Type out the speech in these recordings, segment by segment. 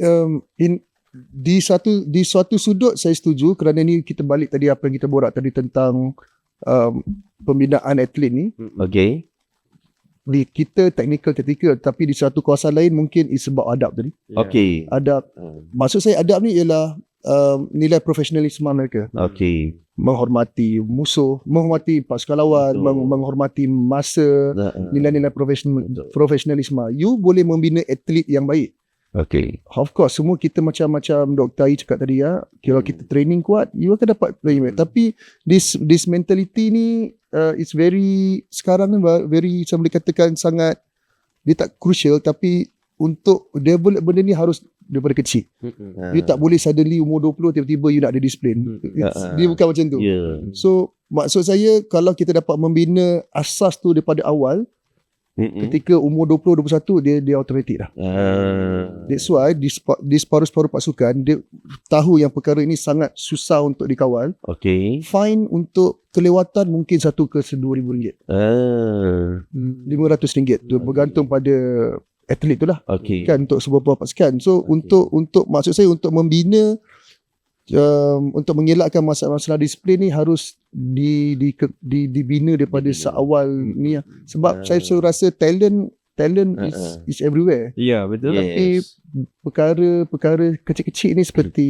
um, in di satu di suatu sudut saya setuju kerana ni kita balik tadi apa yang kita borak tadi tentang um, pembinaan atlet ni. Okay. di kita technical tactical tapi di satu kawasan lain mungkin is about adab tadi. Okay. adab. Hmm. maksud saya adab ni ialah um, nilai profesionalisme mereka. Okay. menghormati musuh menghormati pasukan lawan meng- menghormati masa nilai-nilai profesional profesionalisme. You boleh membina atlet yang baik Okay. Of course semua kita macam-macam Dr. Ai cakap tadi ya kalau Hmm. kita training kuat you akan dapat playing hmm. tapi this this mentality ni uh, it's very sekarang ni very saya boleh katakan sangat dia tak crucial tapi untuk develop benda ni harus daripada kecil Uh, you tak boleh suddenly umur 20 tiba-tiba you nak ada disiplin Hmm. It's- Ah. dia bukan macam tu Yeah. so maksud saya kalau kita dapat membina asas tu daripada awal Mm-mm. ketika umur 20 21 dia dia automatic dah Ah. That's why di, di separuh-separuh pasukan dia tahu yang perkara ini sangat susah untuk dikawal. Okay. Fine untuk kelewatan mungkin satu ke RM2,000. Ah. RM500 tu bergantung pada atlet tu lah Okay. kan untuk sebuah pasukan. So Okay. untuk untuk maksud saya untuk membina um, untuk mengelakkan masalah-masalah disiplin ni harus di di ke- di dibina daripada Dibina. seawal ni lah. sebab Ah. saya selalu rasa talent talent is Ah, is everywhere. Ya, betul. Yes. perkara-perkara kecil-kecil ni seperti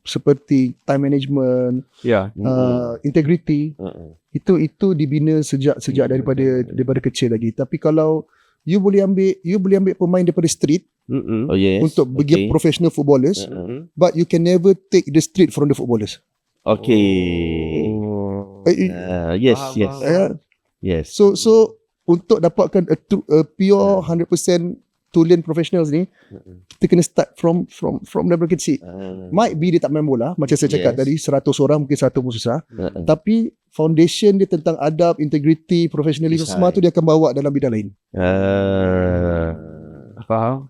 seperti time management, Ya. Mm-mm. uh, integrity Uh-uh. itu itu dibina sejak sejak Hmm, daripada daripada kecil lagi. Tapi kalau you boleh ambil you boleh ambil pemain daripada street Mm-mm. Oh yes. untuk bagi okay. professional footballers, Uh-uh. but you can never take the street from the footballers. Okay. Oh. Eh, eh, Ah, yes, Faham, yes. faham. eh, Yes. so so untuk dapatkan a, true- a pure Hmm. 100% tulen professionals ni mm-hmm. kita kena start from from from level kecil. Mm. Might be dia tak main bola macam saya cakap yes. tadi 100 orang mungkin satu pun susah. Mm-hmm. Tapi foundation dia tentang adab, integriti, professionalism semua tu dia akan bawa dalam bidang lain. Uh, faham?